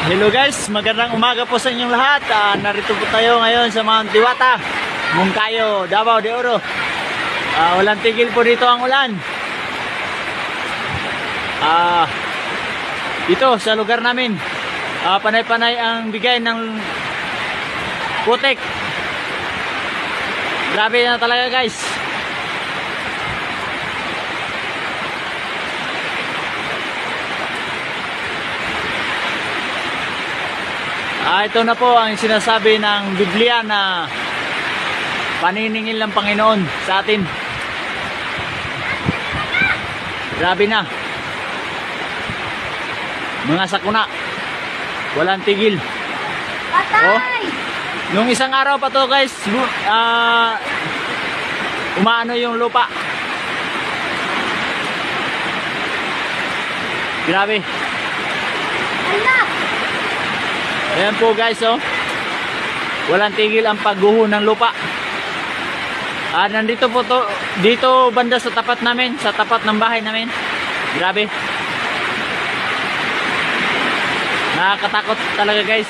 Hello guys, magandang umaga po sa inyong lahat. Ah, narito po tayo ngayon sa Mount Diwata, Mungkayo, Davao de Oro. Ah, walang tigil po dito ang ulan. Ah, dito sa lugar namin, ah, panay-panay ang bigay ng putik. Grabe na talaga guys. Ah, ito na po ang sinasabi ng Biblia na paniningil ng Panginoon sa atin. Grabe na. Mga sakuna. Walang tigil. Patay! Nung isang araw pa to guys, ah, umaano yung lupa. Grabe. Ayan po guys, oh. Walang tigil ang pagguho ng lupa. Ah, nandito po to, dito banda sa tapat namin, sa tapat ng bahay namin. Grabe. Nakakatakot talaga guys.